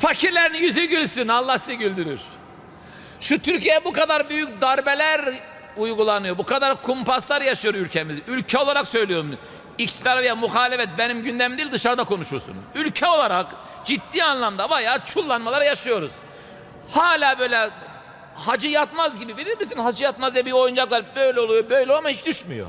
Fakirlerin yüzü gülsün. Allah sizi güldürür. Şu Türkiye bu kadar büyük darbeler uygulanıyor. Bu kadar kumpaslar yaşıyor ülkemiz. Ülke olarak söylüyorum. İktidar veya muhalefet benim gündemim değil dışarıda konuşursunuz. Ülke olarak ciddi anlamda bayağı çullanmalar yaşıyoruz. Hala böyle hacı yatmaz gibi bilir misin? Hacı yatmaz diye bir oyuncak var. Böyle oluyor böyle ama hiç düşmüyor.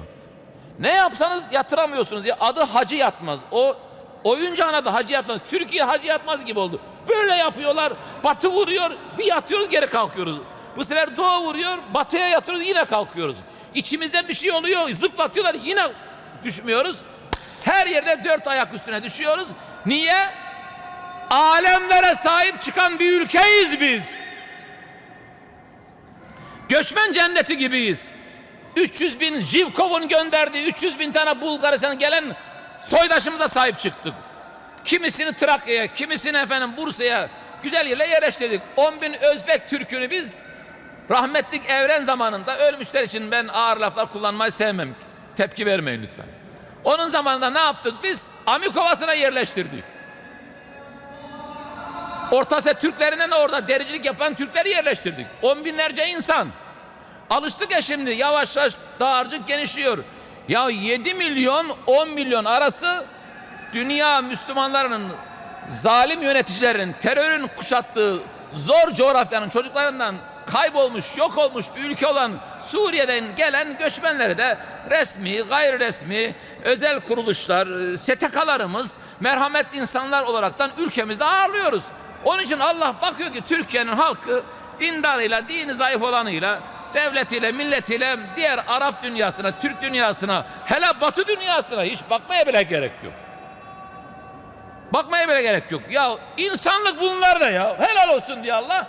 Ne yapsanız yatıramıyorsunuz ya. Adı hacı yatmaz. O oyuncağına da hacı yatmaz. Türkiye hacı yatmaz gibi oldu. Böyle yapıyorlar. Batı vuruyor. Bir yatıyoruz geri kalkıyoruz. Bu sefer doğu vuruyor. Batıya yatıyoruz yine kalkıyoruz. İçimizde bir şey oluyor. Zıplatıyorlar yine düşmüyoruz. Her yerde dört ayak üstüne düşüyoruz. Niye? Alemlere sahip çıkan bir ülkeyiz biz. Göçmen cenneti gibiyiz. 300 bin Jivkov'un gönderdiği 300 bin tane Bulgaristan'a gelen soydaşımıza sahip çıktık. Kimisini Trakya'ya, kimisini efendim Bursa'ya güzel yerle yerleştirdik. 10 bin Özbek Türk'ünü biz rahmetlik evren zamanında ölmüşler için ben ağır laflar kullanmayı sevmem. Tepki vermeyin lütfen. Onun zamanında ne yaptık? Biz Amikovası'na yerleştirdik. Orta Asya Türklerinden orada dericilik yapan Türkleri yerleştirdik. On binlerce insan. Alıştık ya şimdi yavaş yavaş dağarcık genişliyor. Ya 7 milyon 10 milyon arası dünya Müslümanlarının zalim yöneticilerin terörün kuşattığı zor coğrafyanın çocuklarından kaybolmuş, yok olmuş bir ülke olan Suriye'den gelen göçmenleri de resmi, gayri resmi, özel kuruluşlar, STK'larımız, merhametli insanlar olaraktan ülkemizde ağırlıyoruz. Onun için Allah bakıyor ki Türkiye'nin halkı dindarıyla, dini zayıf olanıyla, devletiyle, milletiyle, diğer Arap dünyasına, Türk dünyasına, hele Batı dünyasına hiç bakmaya bile gerek yok. Bakmaya bile gerek yok. Ya insanlık bunlar da ya. Helal olsun diye Allah.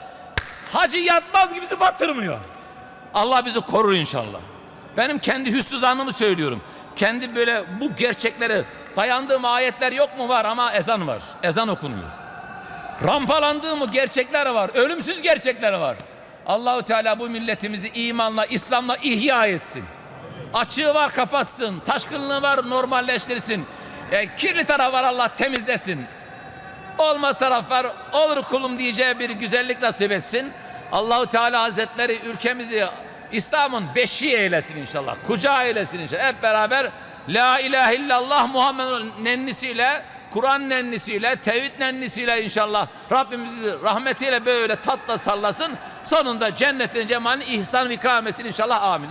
Hacı yatmaz gibi bizi batırmıyor. Allah bizi korur inşallah. Benim kendi hüsnü zannımı söylüyorum. Kendi böyle bu gerçekleri dayandığım ayetler yok mu var ama ezan var. Ezan okunuyor. Rampalandığım gerçekler var. Ölümsüz gerçekler var. Allahu Teala bu milletimizi imanla, İslam'la ihya etsin. Açığı var kapatsın. Taşkınlığı var normalleştirsin. E, kirli taraf var Allah temizlesin. Olmaz taraflar olur kulum diyeceği bir güzellik nasip etsin. Allahu Teala Hazretleri ülkemizi İslam'ın beşiği eylesin inşallah. Kucağı eylesin inşallah. Hep beraber La ilahe illallah Muhammed nennisiyle Kur'an nennisiyle, tevhid nennisiyle inşallah Rabbimizi rahmetiyle böyle tatla sallasın. Sonunda cennetin cemalini ihsan ve ikram etsin inşallah amin.